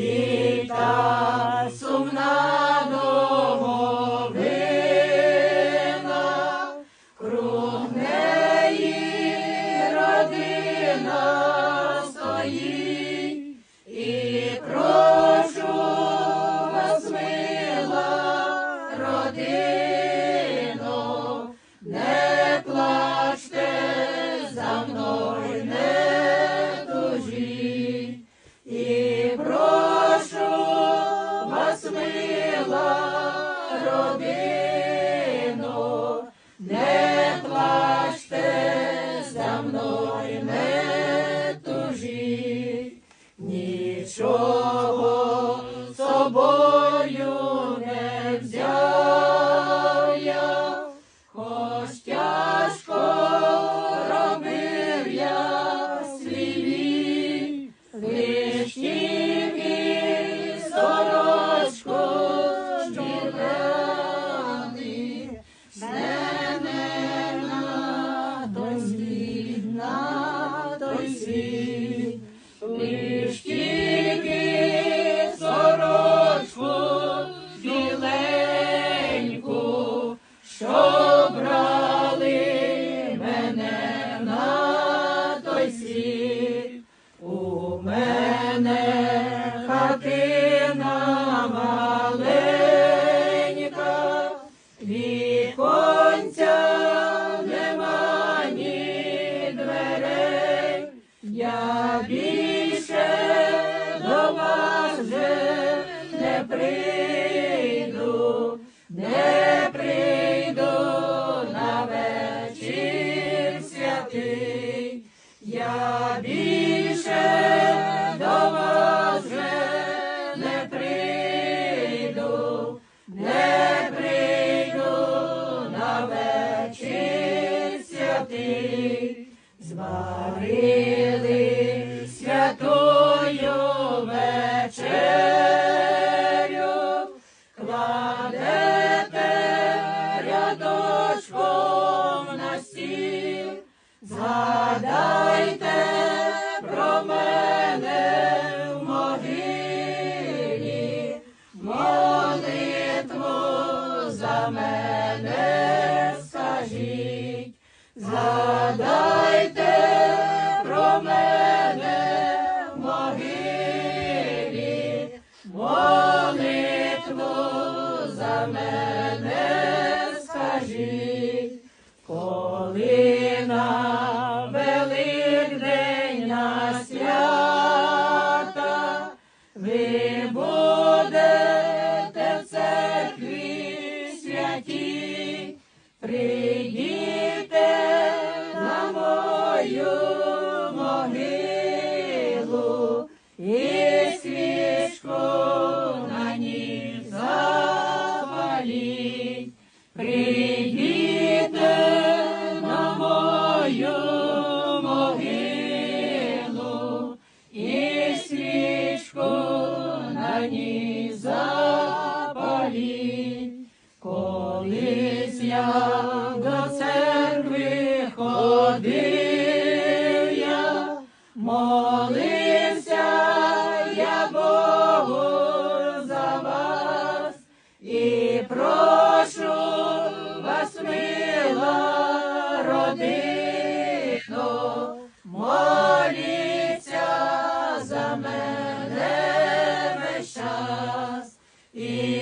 Yeah. мила родино, не плачте за мною не тужіть нічого. не прийду, не прийду на вечір святий, зварили. мене скажіть, згадайте про мене в могилі, молитву за мене скажіть, коли. святі, прийдіте на мою могилу. родино, моліться за мене весь час. І